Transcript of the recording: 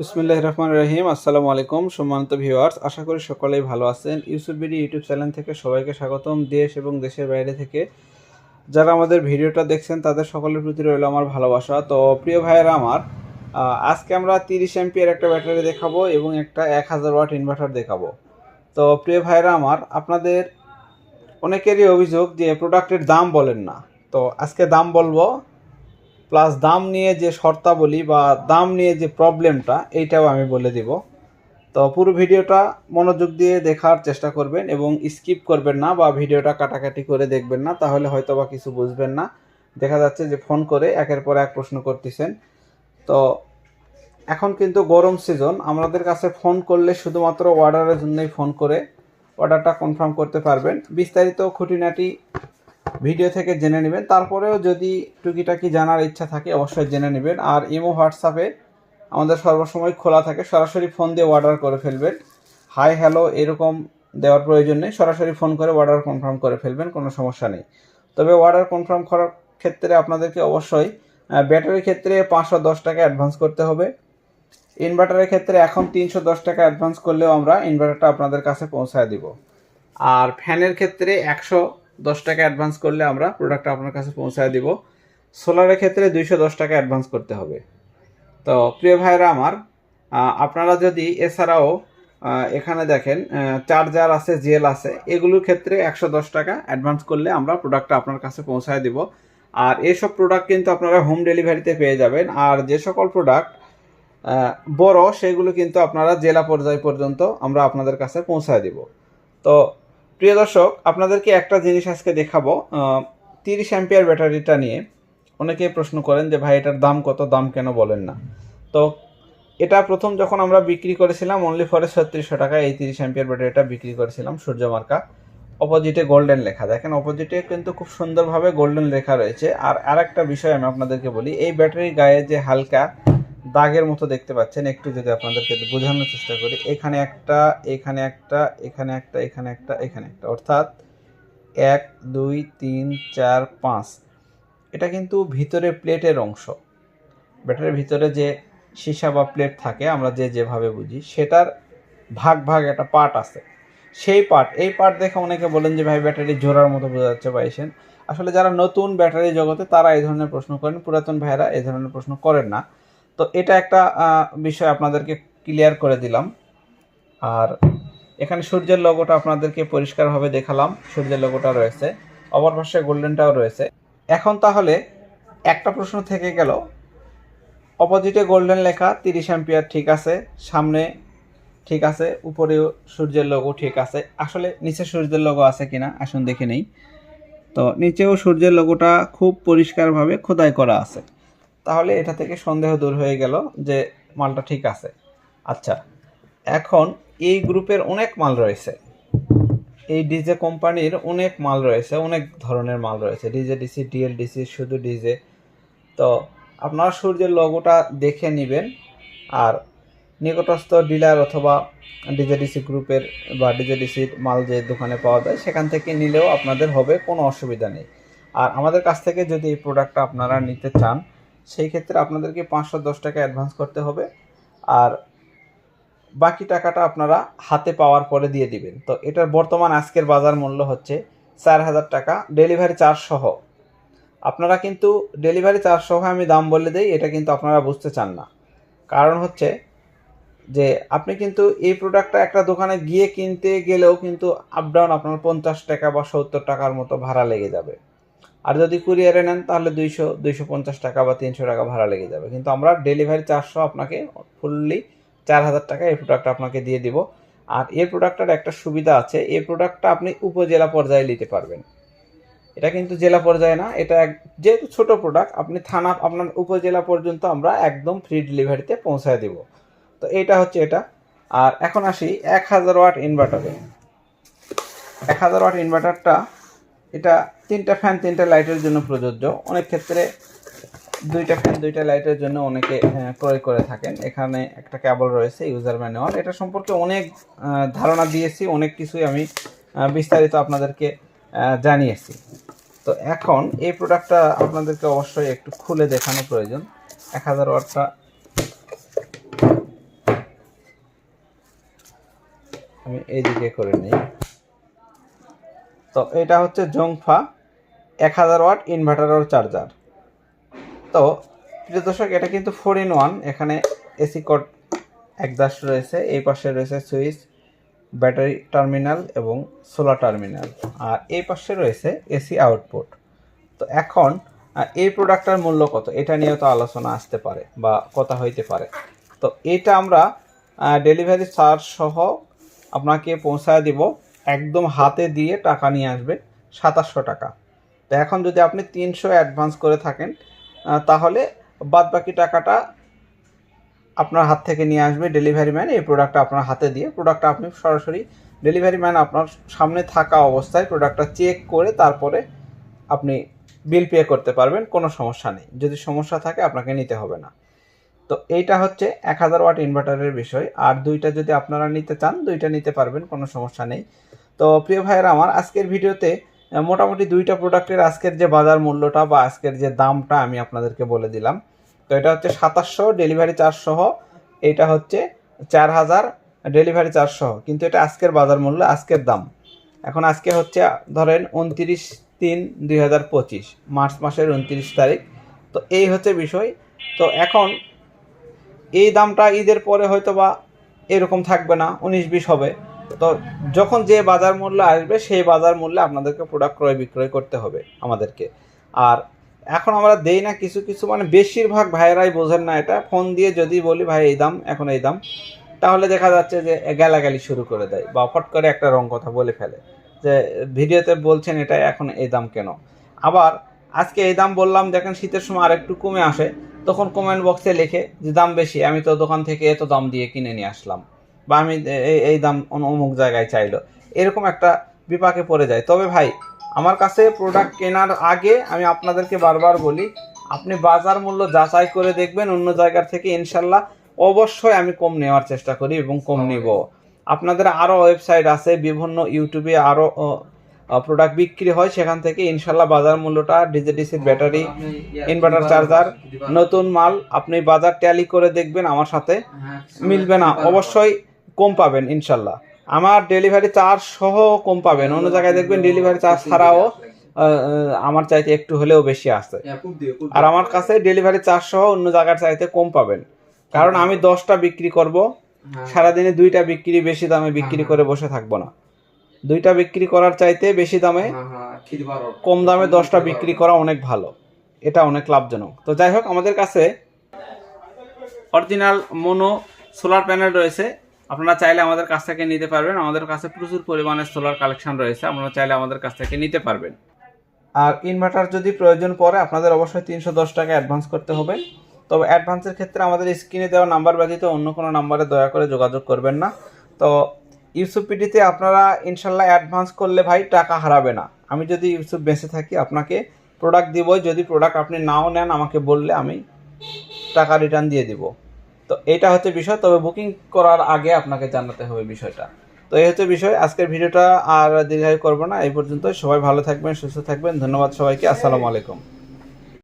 বিসমুল্লাহ রহমান রহিম আসসালামু আলাইকুম সম্মানিত ভিউয়ার্স, আশা করি সকলেই ভালো আছেন। ইউসুফ বিডি ইউটিউব চ্যানেল থেকে সবাইকে স্বাগতম। দেশ এবং দেশের বাইরে থেকে যারা আমাদের ভিডিওটা দেখছেন, তাদের সকলের প্রতি রইল আমার ভালোবাসা। তো প্রিয় ভাইয়েরা আমার আজকে আমরা তিরিশ এমপিয়ার একটা ব্যাটারি দেখাবো এবং একটা এক হাজার ওয়াট ইনভার্টার দেখাবো। তো প্রিয় ভাইয়েরা আমার, আপনাদের অনেকেরই অভিযোগ যে প্রোডাক্টের দাম বলেন না। তো আজকে দাম বলব প্লাস দাম নিয়ে যে শর্তাবলী বা দাম নিয়ে যে প্রবলেমটা এইটাও আমি বলে দিব। তো পুরো ভিডিওটা মনোযোগ দিয়ে দেখার চেষ্টা করবেন এবং স্কিপ করবেন না বা ভিডিওটা কাটাকাটি করে দেখবেন না, তাহলে হয়তো বা কিছু বুঝবেন না। দেখা যাচ্ছে যে ফোন করে একের পর এক প্রশ্ন করতেছেন। তো এখন কিন্তু গরম সিজন আমাদের কাছে ফোন করলে শুধুমাত্র অর্ডারের জন্যই ফোন করে। অর্ডারটা কনফার্ম করতে পারবেন। বিস্তারিত খুঁটিনাটি ভিডিও থেকে জেনে নেবেন। তারপরেও যদি টুকিটাকি জানার ইচ্ছা থাকে, অবশ্যই জেনে নেবেন। আর ইমো হোয়াটসঅ্যাপে আমাদের সর্বসময় খোলা থাকে। সরাসরি ফোন দিয়ে অর্ডার করে ফেলবেন। হাই হ্যালো এরকম দেওয়ার প্রয়োজন নেই। সরাসরি ফোন করে অর্ডার কনফার্ম করে ফেলবেন, কোনো সমস্যা নেই। তবে অর্ডার কনফার্ম করার ক্ষেত্রে আপনাদেরকে অবশ্যই ব্যাটারির ক্ষেত্রে পাঁচশো দশ টাকা অ্যাডভান্স করতে হবে। ইনভার্টারের ক্ষেত্রে এখন তিনশো দশ টাকা অ্যাডভান্স করলেও আমরা ইনভার্টারটা আপনাদের কাছে পৌঁছায় দিব। আর ফ্যানের ক্ষেত্রে একশো দশ টাকা অ্যাডভান্স করলে আমরা প্রোডাক্টটা আপনার কাছে পৌঁছায় দিব। সোলারের ক্ষেত্রে দুইশো দশ টাকা অ্যাডভান্স করতে হবে। তো প্রিয় ভাইরা আমার আপনারা যদি এছাড়াও এখানে দেখেন চার্জার আছে জেল আছে, এগুলোর ক্ষেত্রে একশো দশ টাকা অ্যাডভান্স করলে আমরা প্রোডাক্টটা আপনার কাছে পৌঁছায় দিব। আর এসব প্রোডাক্ট কিন্তু আপনারা হোম ডেলিভারিতে পেয়ে যাবেন। আর যে সকল প্রোডাক্ট বড়, সেগুলো কিন্তু আপনারা জেলা পর্যায় পর্যন্ত আমরা আপনাদের কাছে পৌঁছায় দিব। তো প্রিয় দর্শক, আপনাদেরকে একটা জিনিস আজকে দেখাবো। তিরিশ অ্যাম্পিয়ার ব্যাটারিটা নিয়ে অনেকেই প্রশ্ন করেন যে, ভাই, এটার দাম কত? দাম কেন বলেন না? তো এটা প্রথম যখন আমরা বিক্রি করেছিলাম অনলি ফরে ছত্রিশশো টাকা, এই তিরিশ অ্যাম্পিয়ার ব্যাটারিটা বিক্রি করেছিলাম সূর্যমার্কা অপোজিটে গোল্ডেন লেখা। দেখেন অপোজিটে কিন্তু খুব সুন্দরভাবে গোল্ডেন লেখা রয়েছে। আর আরেকটা বিষয় আমি আপনাদেরকে বলি, এই ব্যাটারির গায়ে যে হালকা দাগের মতো দেখতে পাচ্ছেন। একটু যদি আপনাদেরকে বোঝানোর চেষ্টা করি, এখানে একটা এখানে একটা এখানে একটা এখানে একটা এখানে একটা। অর্থাৎ এক, দুই, তিন, চার, পাঁচ। এটা কিন্তু ভিতরে প্লেটের অংশ। ব্যাটারির ভিতরে যে সীসা বা প্লেট থাকে, আমরা যে যেভাবে বুঝি, সেটার ভাগ ভাগ একটা পার্ট আছে। সেই পার্ট, এই পার্ট দেখে অনেকে বলেন যে, ভাই, ব্যাটারি জোড়ার মতো বোঝা যাচ্ছে পাইছেন আসলে যারা নতুন ব্যাটারি জগতে, তারা এই ধরনের প্রশ্ন করেন। পুরাতন ভাইয়েরা এই ধরনের প্রশ্ন করেন না। তো এটা একটা বিষয় আপনাদেরকে ক্লিয়ার করে দিলাম। আর এখানে সূর্যের লোগোটা আপনাদেরকে পরিষ্কারভাবে দেখালাম। সূর্যের লোগোটা রয়েছে। অপর পাশে গোল্ডেনটাও রয়েছে। এখন তাহলে একটা প্রশ্ন থেকে গেল। অপোজিটে গোল্ডেন লেখা তিরিশ অ্যাম্পিয়ার ঠিক আছে, সামনে ঠিক আছে, উপরেও সূর্যের লোগো ঠিক আছে। আসলে নিচে সূর্যের লোগো আছে কিনা, আসুন দেখে নেই। তো নিচেও সূর্যের লোগোটা খুব পরিষ্কারভাবে খোদাই করা আছে। তাহলে এটা থেকে সন্দেহ দূর হয়ে গেল যে মালটা ঠিক আছে। আচ্ছা এখন এই গ্রুপের অনেক মাল রয়েছে। এই ডিজে কোম্পানির অনেক মাল রয়েছে, অনেক ধরনের মাল রয়েছে। ডিজে ডিসি ডিএলডিসি শুধু ডিজে তো আপনারা সূর্যের লোগোটা দেখে নেবেন আর নিকটস্থ ডিলার অথবা ডিজেডিসি গ্রুপের বা ডিজেডিসির মাল যে দোকানে পাওয়া যায়, সেখান থেকে নিলেও আপনাদের হবে, কোনো অসুবিধা নেই। আর আমাদের কাছ থেকে যদি এই প্রোডাক্টটা আপনারা নিতে চান সেই ক্ষেত্রে আপনাদেরকে পাঁচশো দশ টাকা অ্যাডভান্স করতে হবে। আর বাকি টাকাটা আপনারা হাতে পাওয়ার পরে দিয়ে দিবেন। তো এটার বর্তমান আজকের বাজার মূল্য হচ্ছে চার হাজার টাকা ডেলিভারি চার্জ সহ। আপনারা কিন্তু ডেলিভারি চার্জ সহ আমি দাম বলে দেই, এটা কিন্তু আপনারা বুঝতে চান না। কারণ হচ্ছে যে আপনি কিন্তু এই প্রোডাক্টটা একটা দোকানে গিয়ে কিনতে গেলেও কিন্তু আপ ডাউন আপনার পঞ্চাশ টাকা বা সত্তর টাকার মতো ভাড়া লেগে যাবে। আর যদি কুরিয়ারে নেন, তাহলে দুইশো দুইশো পঞ্চাশ টাকা বা তিনশো টাকা ভাড়া লেগে যাবে। কিন্তু আমরা ডেলিভারি চারশো আপনাকে ফুললি চার হাজার টাকা এই প্রোডাক্টটা আপনাকে দিয়ে দিব। আর এই প্রোডাক্টটার একটা সুবিধা আছে, এই প্রোডাক্টটা আপনি উপজেলা পর্যায়ে নিতে পারবেন। এটা কিন্তু জেলা পর্যায়ে না, এটা এক- যেহেতু ছোটো প্রোডাক্ট আপনি থানা, আপনার উপজেলা পর্যন্ত আমরা একদম ফ্রি ডেলিভারিতে পৌঁছায় দিব। তো এটা হচ্ছে এটা। আর এখন আসি এক হাজার ওয়াট ইনভার্টারে এক হাজার ওয়াট ইনভার্টারটা এটা তিনটা ফ্যান তিনটা লাইটের জন্য প্রযোজ্য। অনেক ক্ষেত্রে দুইটা ফ্যান দুইটা লাইটের জন্য অনেকে ক্রয় করে থাকেন। এখানে একটা কেবল রয়েছে ইউজার ম্যানুয়াল এটা সম্পর্কে অনেক ধারণা দিয়েছি, অনেক কিছুই আমি বিস্তারিত আপনাদেরকে জানিয়েছি। তো এখন এই প্রোডাক্টটা আপনাদেরকে অবশ্যই একটু খুলে দেখানো প্রয়োজন। এক হাজার ওয়াটটা। আমি এইদিকে করে নিই। তো এটা হচ্ছে জংফা। এক হাজার ওয়াট ইনভার্টার চার্জার তো, প্রিয় দর্শক, এটা কিন্তু ফোর ইন ওয়ান এখানে এসি কোড একদাস রয়েছে, এই পাশে রয়েছে সুইচ ব্যাটারি টার্মিনাল এবং সোলার টার্মিনাল আর এই পাশে রয়েছে এসি আউটপুট তো এখন এই প্রোডাক্টটার মূল্য কত? এটা নিয়েও তো আলোচনা আসতে পারে বা কথা হইতে পারে। তো এটা আমরা ডেলিভারি চার্জ সহ আপনাকে পৌঁছায় দিব, একদম হাতে দিয়ে টাকা নিয়ে আসবে সাতাশশো টাকা। তো এখন যদি আপনি তিনশো অ্যাডভান্স করে থাকেন তাহলে বাদ বাকি টাকাটা আপনার হাত থেকে নিয়ে আসবে ডেলিভারি ম্যান এই প্রোডাক্টটা আপনার হাতে দিয়ে। প্রোডাক্টটা আপনি সরাসরি ডেলিভারি ম্যান আপনার সামনে থাকা অবস্থায় প্রোডাক্টটা চেক করে তারপরে আপনি বিল পে করতে পারবেন, কোনো সমস্যা নেই। যদি সমস্যা থাকে আপনাকে নিতে হবে না। তো এইটা হচ্ছে এক হাজার ওয়াট ইনভার্টারের বিষয়। আর দুইটা যদি আপনারা নিতে চান, দুইটা নিতে পারবেন, কোনো সমস্যা নেই। তো প্রিয় ভাইয়েরা, আমার আজকের ভিডিওতে মোটামুটি দুইটা প্রোডাক্টের আজকের যে বাজার মূল্যটা বা আজকের যে দামটা আমি আপনাদেরকে বলে দিলাম। তো এটা হচ্ছে সাতাশশো ডেলিভারি চার্জ সহ। এটা হচ্ছে চার হাজার ডেলিভারি চার্জ সহ। কিন্তু এটা আজকের বাজার মূল্য, আজকের দাম। এখন আজকে হচ্ছে, ধরেন উনত্রিশ তিন দুই হাজার পঁচিশ, মার্চ মাসের উনত্রিশ তারিখ। তো এই হচ্ছে বিষয়। তো এখন এই দামটা ঈদের পরে হয়তো বা এরকম থাকবে না, উনিশ বিশ হবে। তো যখন যে বাজার মূল্য আসবে, সেই বাজার মূল্যে আপনাদেরকে প্রোডাক্ট ক্রয় বিক্রয় করতে হবে আমাদেরকে। আর এখন আমরা দেই না কিছু কিছু মানে বেশিরভাগ ভাইয়েরাই বোঝেন না এটা। ফোন দিয়ে যদি বলি, ভাই, এই দাম, এখন এই দাম। তাহলে দেখা যাচ্ছে যে গালাগালি শুরু করে দেয় বা ফট করে একটা রং কথা বলে ফেলে যে, ভিডিওতে বলছেন এটা, এখন এই দাম কেন? আবার আজকে এই দাম বললাম, দেখেন শীতের সময় আরেকটু কমে আসে, তখন কমেন্ট বক্সে লেখে, যে দাম বেশি, আমি তো দোকান থেকে এত দাম দিয়ে কিনে নিয়ে আসলাম। বা আমি এই এই দাম অমুক জায়গায় চাইলো। এরকম একটা বিপাকে পড়ে যায়। তবে ভাই আমার কাছে প্রোডাক্ট কেনার আগে আমি আপনাদেরকে বারবার বলি আপনি বাজার মূল্য যাচাই করে দেখবেন অন্য জায়গার থেকে ইনশাল্লাহ অবশ্যই আমি কম নেওয়ার চেষ্টা করি এবং কম নিব। আপনাদের আরও ওয়েবসাইট আছে বিভিন্ন ইউটিউবে আরও প্রোডাক্ট বিক্রি হয়। সেখান থেকে ইনশাল্লাহ বাজার মূল্যটা ডিজিডিসির ব্যাটারি ইনভার্টার চার্জার নতুন মাল আপনি বাজার ট্যালি করে দেখবেন আমার সাথে মিলবে না। অবশ্যই কম পাবেন ইনশাল্লাহ। আমার ডেলিভারি চার্জ সহ কম পাবেন। অন্য জায়গায় দেখবেন ডেলিভারি চার্জ ছাড়াও আমার চাইতে একটু হলেও বেশি আসে আর আমার কাছে ডেলিভারি চার্জ সহ অন্য জায়গার চাইতে কম পাবেন। কারণ আমি দশটা বিক্রি করব। সারাদিনে দুইটা বিক্রি বেশি দামে বিক্রি করে বসে থাকব না। দুইটা বিক্রি করার চাইতে বেশি দামে কম দামে দশটা বিক্রি করা অনেক ভালো। এটা অনেক লাভজনক। তো যাই হোক আমাদের কাছে অরিজিনাল মোনো সোলার প্যানেল রয়েছে। আপনারা চাইলে আমাদের কাছ থেকে নিতে পারবেন। আমাদের কাছে প্রচুর পরিমাণে সোলার কালেকশন রয়েছে। আপনারা চাইলে আমাদের কাছ থেকে নিতে পারবেন। আর ইনভার্টার যদি প্রয়োজন পড়ে, আপনাদের অবশ্যই তিনশো দশ টাকা অ্যাডভান্স করতে হবে। তবে অ্যাডভান্সের ক্ষেত্রে আমাদের স্ক্রিনে দেওয়া নাম্বার ব্যতীত অন্য কোনো নাম্বারে দয়া করে যোগাযোগ করবেন না। তো ইউসুফ পিডিতে আপনারা ইনশাল্লাহ অ্যাডভান্স করলে ভাই টাকা হারাবে না। আমি যদি ইউসুফ বেঁচে থাকি, আপনাকে প্রোডাক্ট দিবই। যদি প্রোডাক্ট আপনি নাও নেন, আমাকে বললে আমি টাকা রিটার্ন দিয়ে দিব। তো এটা হচ্ছে বিষয়, তবে বুকিং করার আগে আপনাকে জানাতে হবে বিষয়টা। তো এই হচ্ছে বিষয়, আজকের ভিডিওটা আর দীর্ঘায়ু করব না, এই পর্যন্ত সবাই ভালো থাকবেন, সুস্থ থাকবেন, ধন্যবাদ সবাইকে, আসসালামু আলাইকুম।